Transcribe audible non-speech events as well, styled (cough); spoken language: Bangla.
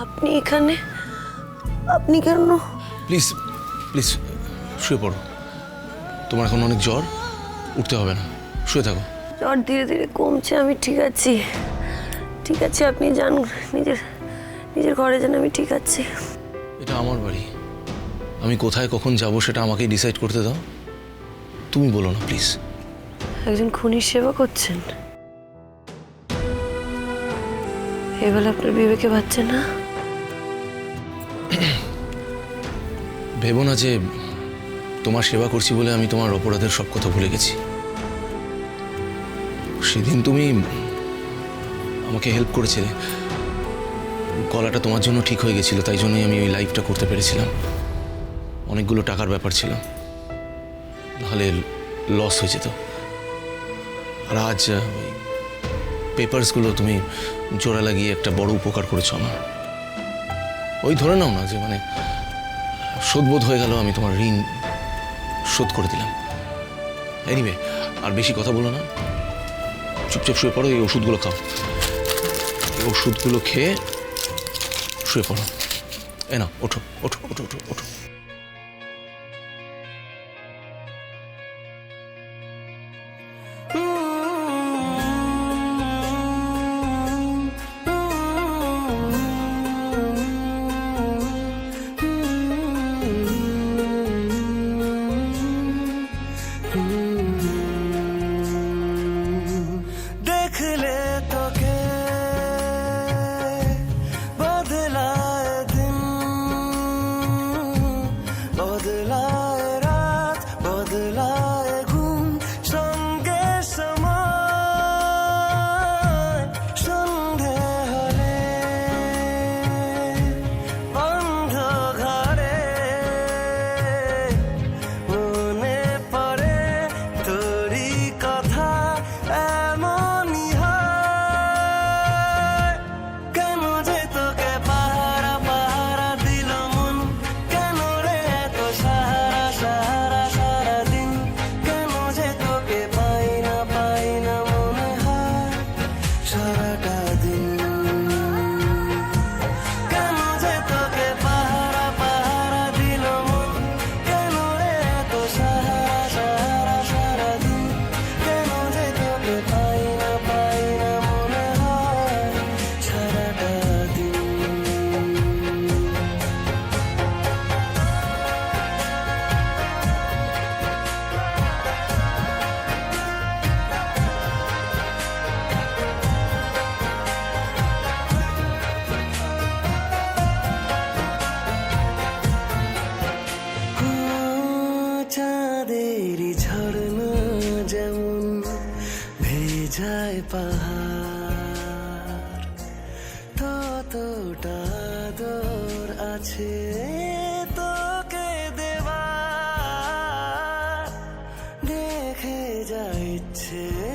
আপনি এখানে? আপনি কেন? প্লিজ প্লিজ শুয়ে পড়ো। তোমার এখন অনেক জ্বর উঠতে হবে না। শুয়ে থাকো। জ্বর ধীরে ধীরে কমছে আমি ঠিক আছি। ঠিক আছে আপনি যান নিজের নিজের ঘরে যান আমি ঠিক আছি। এটা আমার বাড়ি। আমি কোথায় কখন যাব সেটা আমাকেই ডিসাইড করতে দাও। তুমি বলো না প্লিজ। একজন খুনির সেবা করছেন? এবেলা আপনার বিবেকে বাচ্চা না? (coughs) ভেবো না যে তোমার সেবা করছি বলে আমি তোমার অপরাধের সব কথা ভুলে গেছি। সেদিন তুমি আমাকে হেল্প করেছিলে। গলাটা তোমার জন্য ঠিক হয়ে গেছিল, তাই জন্যই আমি ওই লাইফটা করতে পেরেছিলাম। অনেকগুলো টাকার ব্যাপার ছিল। নাহলে লস হয়ে যেত। আর আজ ওই পেপারসগুলো তুমি জোড়া লাগিয়ে একটা বড় উপকার করেছ আমার। ওই ধরে নাও না যে মানে শোধবোধ হয়ে গেল, আমি তোমার ঋণ শোধ করে দিলাম। এনিওয়ে আর বেশি কথা বলো না। চুপচাপ শুয়ে পড়ো, এই ওষুধগুলো খাও। এই ওষুধগুলো খেয়ে শুয়ে পড়ো। এ না ওঠো ওঠো ওঠো ওঠো ওঠো। পাহাড়। ততটা দোর আছে তোকে দেওয়া দেখে যা ইচ্ছে।